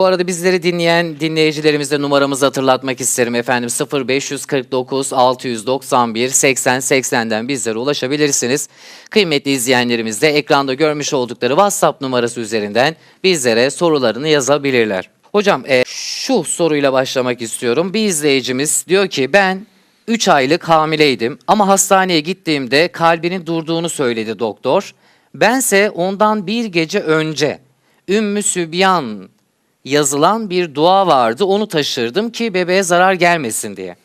Bu arada bizleri dinleyen dinleyicilerimize numaramızı hatırlatmak isterim efendim. 0549 691 80 80'den bizlere ulaşabilirsiniz. Kıymetli izleyenlerimiz de ekranda görmüş oldukları WhatsApp numarası üzerinden bizlere sorularını yazabilirler. Hocam e, şu soruyla başlamak istiyorum. Bir izleyicimiz diyor ki ben 3 aylık hamileydim ama hastaneye gittiğimde kalbinin durduğunu söyledi doktor. Bense ondan bir gece önce Ümmü Sübyan yazılan bir dua vardı. Onu taşırdım ki bebeğe zarar gelmesin diye.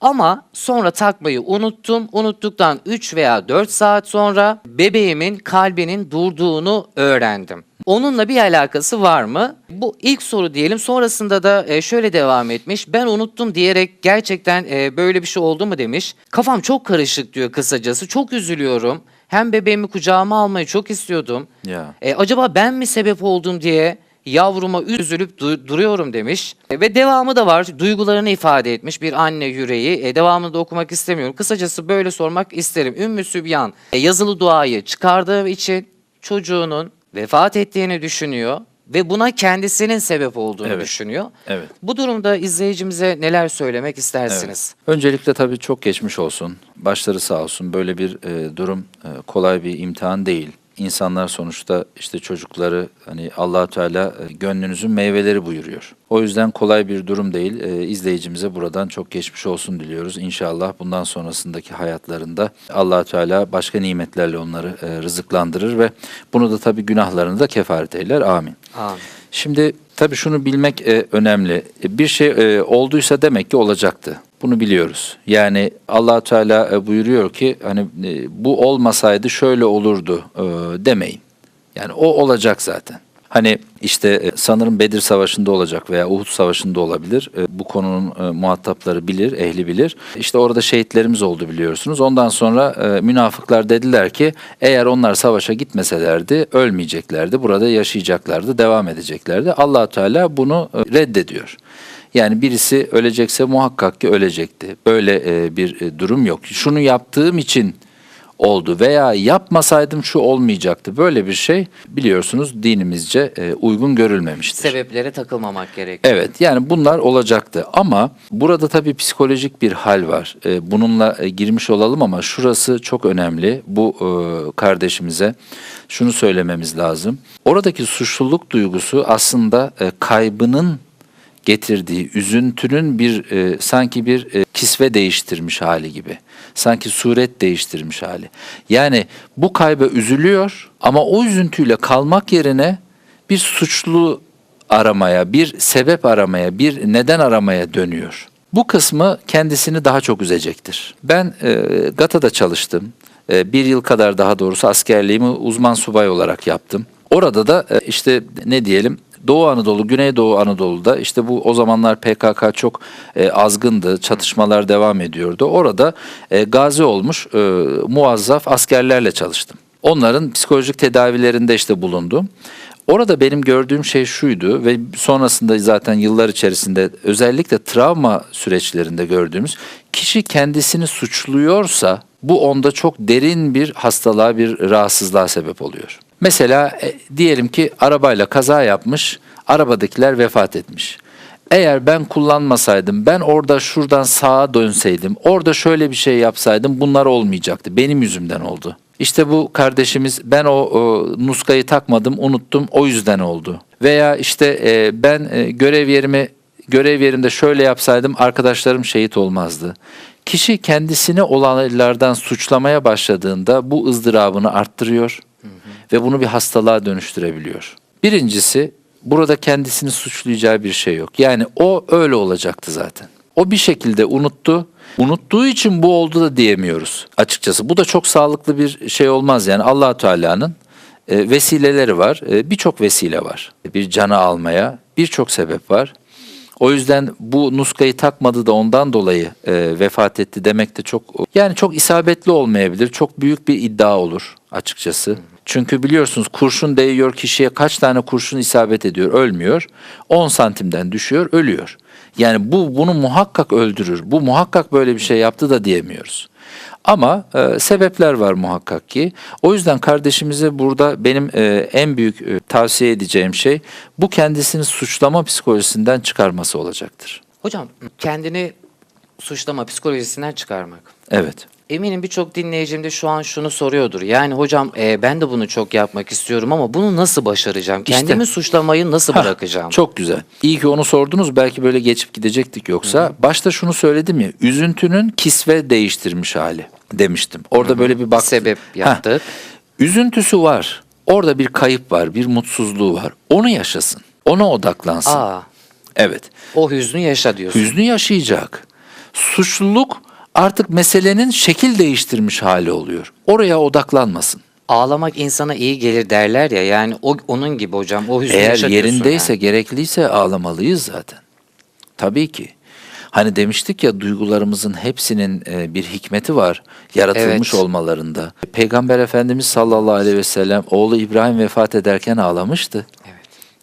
Ama sonra takmayı unuttum. Unuttuktan 3 veya 4 saat sonra bebeğimin kalbinin durduğunu öğrendim. Onunla bir alakası var mı? Bu ilk soru diyelim. Sonrasında da e, şöyle devam etmiş. Ben unuttum diyerek gerçekten e, böyle bir şey oldu mu demiş. Kafam çok karışık diyor kısacası. Çok üzülüyorum. Hem bebeğimi kucağıma almayı çok istiyordum. Ya. E, acaba ben mi sebep oldum diye yavruma üzülüp du- duruyorum demiş. E, ve devamı da var. Duygularını ifade etmiş bir anne yüreği. E, devamını da okumak istemiyorum. Kısacası böyle sormak isterim. Ümmü Sübyan e, yazılı duayı çıkardığı için çocuğunun vefat ettiğini düşünüyor ve buna kendisinin sebep olduğunu Evet. düşünüyor. Evet. Bu durumda izleyicimize neler söylemek istersiniz? Öncelikle tabii çok geçmiş olsun. Başları sağ olsun. Böyle bir e, durum e, kolay bir imtihan değil. İnsanlar sonuçta işte çocukları hani allah Teala e, gönlünüzün meyveleri buyuruyor. O yüzden kolay bir durum değil. E, izleyicimize buradan çok geçmiş olsun diliyoruz. İnşallah bundan sonrasındaki hayatlarında allah Teala başka nimetlerle onları e, rızıklandırır ve bunu da tabii günahlarını da kefaret eyler. Amin. Amin. Şimdi tabii şunu bilmek e, önemli. E, bir şey e, olduysa demek ki olacaktı. Bunu biliyoruz. Yani allah Teala e, buyuruyor ki hani e, bu olmasaydı şöyle olurdu e, demeyin. Yani o olacak zaten. Hani işte sanırım Bedir Savaşı'nda olacak veya Uhud Savaşı'nda olabilir. Bu konunun muhatapları bilir, ehli bilir. İşte orada şehitlerimiz oldu biliyorsunuz. Ondan sonra münafıklar dediler ki eğer onlar savaşa gitmeselerdi ölmeyeceklerdi. Burada yaşayacaklardı, devam edeceklerdi. allah Teala bunu reddediyor. Yani birisi ölecekse muhakkak ki ölecekti. Böyle e, bir e, durum yok. Şunu yaptığım için oldu veya yapmasaydım şu olmayacaktı. Böyle bir şey biliyorsunuz dinimizce e, uygun görülmemiştir. Sebeplere takılmamak gerekiyor. Evet yani bunlar olacaktı ama burada tabii psikolojik bir hal var. E, bununla e, girmiş olalım ama şurası çok önemli. Bu e, kardeşimize şunu söylememiz lazım. Oradaki suçluluk duygusu aslında e, kaybının getirdiği üzüntünün bir e, sanki bir e, kisve değiştirmiş hali gibi. Sanki suret değiştirmiş hali. Yani bu kayba üzülüyor ama o üzüntüyle kalmak yerine bir suçlu aramaya, bir sebep aramaya, bir neden aramaya dönüyor. Bu kısmı kendisini daha çok üzecektir. Ben e, GATA'da çalıştım. E, bir yıl kadar daha doğrusu askerliğimi uzman subay olarak yaptım. Orada da e, işte ne diyelim Doğu Anadolu, Güneydoğu Anadolu'da işte bu o zamanlar PKK çok e, azgındı, çatışmalar devam ediyordu. Orada e, gazi olmuş e, muazzaf askerlerle çalıştım. Onların psikolojik tedavilerinde işte bulundum. Orada benim gördüğüm şey şuydu ve sonrasında zaten yıllar içerisinde özellikle travma süreçlerinde gördüğümüz kişi kendisini suçluyorsa bu onda çok derin bir hastalığa, bir rahatsızlığa sebep oluyor. Mesela e, diyelim ki arabayla kaza yapmış, arabadakiler vefat etmiş. Eğer ben kullanmasaydım, ben orada şuradan sağa dönseydim, orada şöyle bir şey yapsaydım bunlar olmayacaktı. Benim yüzümden oldu. İşte bu kardeşimiz ben o, o nuskayı takmadım, unuttum, o yüzden oldu. Veya işte e, ben e, görev yerimi görev yerimde şöyle yapsaydım arkadaşlarım şehit olmazdı. Kişi kendisini olaylardan suçlamaya başladığında bu ızdırabını arttırıyor ve bunu bir hastalığa dönüştürebiliyor. Birincisi burada kendisini suçlayacağı bir şey yok. Yani o öyle olacaktı zaten. O bir şekilde unuttu. Unuttuğu için bu oldu da diyemiyoruz açıkçası. Bu da çok sağlıklı bir şey olmaz yani Allah Teala'nın e, vesileleri var. E, birçok vesile var. Bir canı almaya birçok sebep var. O yüzden bu nuskayı takmadı da ondan dolayı e, vefat etti demek de çok yani çok isabetli olmayabilir. Çok büyük bir iddia olur. Açıkçası. Çünkü biliyorsunuz kurşun değiyor kişiye kaç tane kurşun isabet ediyor ölmüyor. 10 santimden düşüyor ölüyor. Yani bu bunu muhakkak öldürür. Bu muhakkak böyle bir şey yaptı da diyemiyoruz. Ama e, sebepler var muhakkak ki. O yüzden kardeşimize burada benim e, en büyük e, tavsiye edeceğim şey bu kendisini suçlama psikolojisinden çıkarması olacaktır. Hocam kendini suçlama psikolojisinden çıkarmak. Evet. Eminim birçok dinleyicim de şu an şunu soruyordur. Yani hocam e, ben de bunu çok yapmak istiyorum ama bunu nasıl başaracağım? İşte. Kendimi suçlamayı nasıl Hah, bırakacağım? Çok güzel. İyi ki onu sordunuz. Belki böyle geçip gidecektik yoksa. Başta şunu söyledim ya. Üzüntünün kisve değiştirmiş hali demiştim. Orada böyle bir bak. Sebep Hah, yaptık. Üzüntüsü var. Orada bir kayıp var, bir mutsuzluğu var. Onu yaşasın. Ona odaklansın. Aa, Evet. o hüznü yaşa diyorsun. Hüznü yaşayacak. Suçluluk artık meselenin şekil değiştirmiş hali oluyor. Oraya odaklanmasın. Ağlamak insana iyi gelir derler ya yani o onun gibi hocam o hüznü Eğer yerindeyse, yani. gerekliyse ağlamalıyız zaten. Tabii ki. Hani demiştik ya duygularımızın hepsinin e, bir hikmeti var yaratılmış Evet. olmalarında. Peygamber Efendimiz sallallahu aleyhi ve sellem oğlu İbrahim vefat ederken ağlamıştı.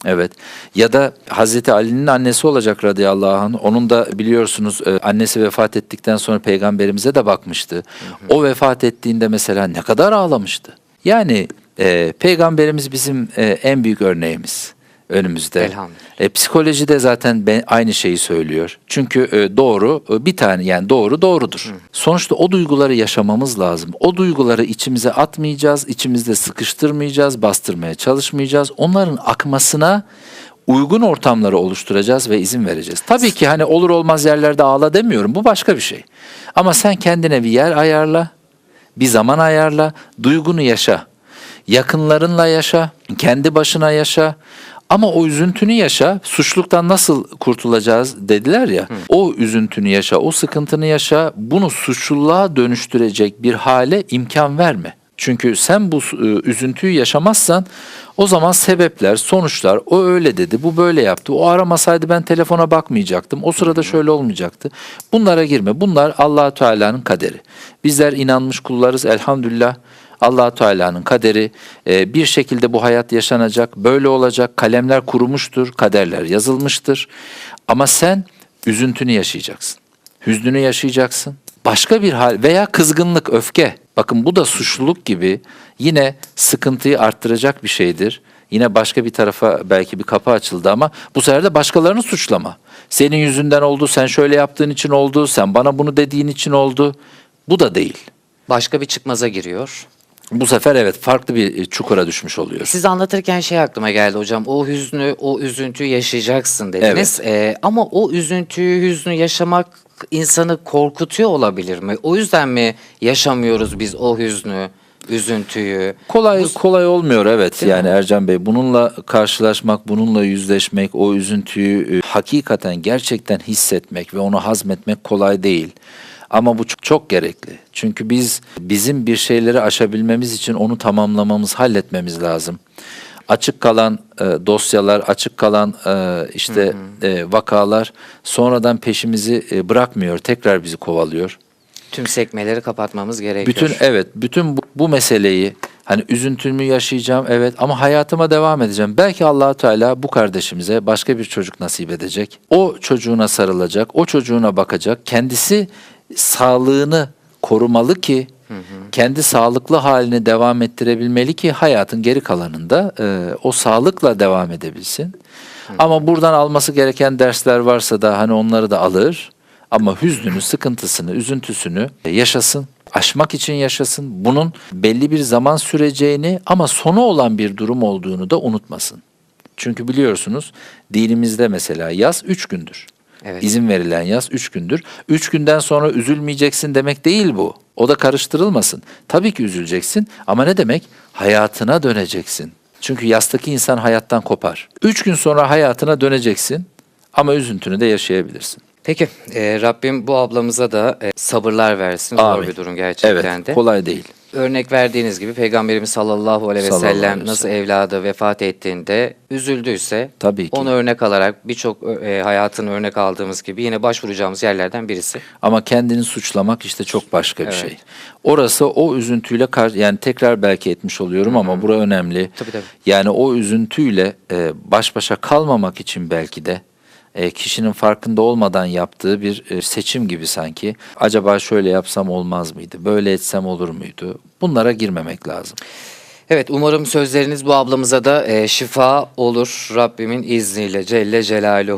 Evet. Ya da Hazreti Ali'nin annesi olacak radıyallahu anh. Onun da biliyorsunuz e, annesi vefat ettikten sonra peygamberimize de bakmıştı. O vefat ettiğinde mesela ne kadar ağlamıştı. Yani e, peygamberimiz bizim e, en büyük örneğimiz önümüzde. E, psikoloji de zaten ben, aynı şeyi söylüyor. Çünkü e, doğru e, bir tane yani doğru doğrudur. Sonuçta o duyguları yaşamamız lazım. O duyguları içimize atmayacağız, içimizde sıkıştırmayacağız, bastırmaya çalışmayacağız. Onların akmasına uygun ortamları oluşturacağız ve izin vereceğiz. Tabii ki hani olur olmaz yerlerde ağla demiyorum. Bu başka bir şey. Ama sen kendine bir yer ayarla, bir zaman ayarla, duygunu yaşa. Yakınlarınla yaşa, kendi başına yaşa. Ama o üzüntünü yaşa. Suçluluktan nasıl kurtulacağız dediler ya. O üzüntünü yaşa, o sıkıntını yaşa. Bunu suçluluğa dönüştürecek bir hale imkan verme. Çünkü sen bu e, üzüntüyü yaşamazsan o zaman sebepler, sonuçlar o öyle dedi, bu böyle yaptı. O aramasaydı ben telefona bakmayacaktım. O sırada şöyle olmayacaktı. Bunlara girme. Bunlar Allah Teala'nın kaderi. Bizler inanmış kullarız elhamdülillah. Allah Teala'nın kaderi e, bir şekilde bu hayat yaşanacak, böyle olacak. Kalemler kurumuştur, kaderler yazılmıştır. Ama sen üzüntünü yaşayacaksın. Hüznünü yaşayacaksın. Başka bir hal veya kızgınlık, öfke. Bakın bu da suçluluk gibi yine sıkıntıyı arttıracak bir şeydir. Yine başka bir tarafa belki bir kapı açıldı ama bu sefer de başkalarını suçlama. Senin yüzünden oldu, sen şöyle yaptığın için oldu, sen bana bunu dediğin için oldu. Bu da değil. Başka bir çıkmaza giriyor. Bu sefer evet farklı bir çukura düşmüş oluyoruz. Siz anlatırken şey aklıma geldi hocam. O hüznü, o üzüntüyü yaşayacaksın dediniz. Ee, ama o üzüntüyü, hüznü yaşamak insanı korkutuyor olabilir mi? O yüzden mi yaşamıyoruz biz o hüznü, üzüntüyü? Kolay kolay olmuyor evet yani Ercan Bey. Bununla karşılaşmak, bununla yüzleşmek, o üzüntüyü e, hakikaten gerçekten hissetmek ve onu hazmetmek kolay değil. Ama bu çok, gerekli. Çünkü biz bizim bir şeyleri aşabilmemiz için onu tamamlamamız, halletmemiz lazım. Açık kalan e, dosyalar, açık kalan e, işte e, vakalar sonradan peşimizi e, bırakmıyor, tekrar bizi kovalıyor. Tüm sekmeleri kapatmamız gerekiyor. Bütün evet bütün bu, bu meseleyi hani üzüntümü yaşayacağım evet ama hayatıma devam edeceğim. Belki allah Teala bu kardeşimize başka bir çocuk nasip edecek. O çocuğuna sarılacak, o çocuğuna bakacak. Kendisi sağlığını korumalı ki kendi sağlıklı halini devam ettirebilmeli ki hayatın geri kalanında e, o sağlıkla devam edebilsin. Ama buradan alması gereken dersler varsa da hani onları da alır. Ama hüznünü, sıkıntısını, üzüntüsünü yaşasın. Aşmak için yaşasın. Bunun belli bir zaman süreceğini ama sonu olan bir durum olduğunu da unutmasın. Çünkü biliyorsunuz dinimizde mesela yaz üç gündür. Evet. İzin verilen yaz üç gündür. Üç günden sonra üzülmeyeceksin demek değil bu. O da karıştırılmasın. Tabii ki üzüleceksin ama ne demek? Hayatına döneceksin. Çünkü yastaki insan hayattan kopar. Üç gün sonra hayatına döneceksin ama üzüntünü de yaşayabilirsin. Peki e, Rabbim bu ablamıza da e, sabırlar versin. Zor Amin. bir durum gerçekten Evet, de. kolay değil. Örnek verdiğiniz gibi Peygamberimiz sallallahu aleyhi ve Sallallahu sellem aleyhi ve nasıl evladı vefat ettiğinde üzüldüyse Tabii ki. onu örnek alarak birçok e, hayatını örnek aldığımız gibi yine başvuracağımız yerlerden birisi. Ama kendini suçlamak işte çok başka bir Evet. şey. Orası o üzüntüyle kar yani tekrar belki etmiş oluyorum ama bura önemli. Tabii, tabii. Yani o üzüntüyle e, baş başa kalmamak için belki de e, kişinin farkında olmadan yaptığı bir e, seçim gibi sanki. Acaba şöyle yapsam olmaz mıydı? Böyle etsem olur muydu? Bunlara girmemek lazım. Evet umarım sözleriniz bu ablamıza da e, şifa olur Rabbimin izniyle Celle Celaluhu.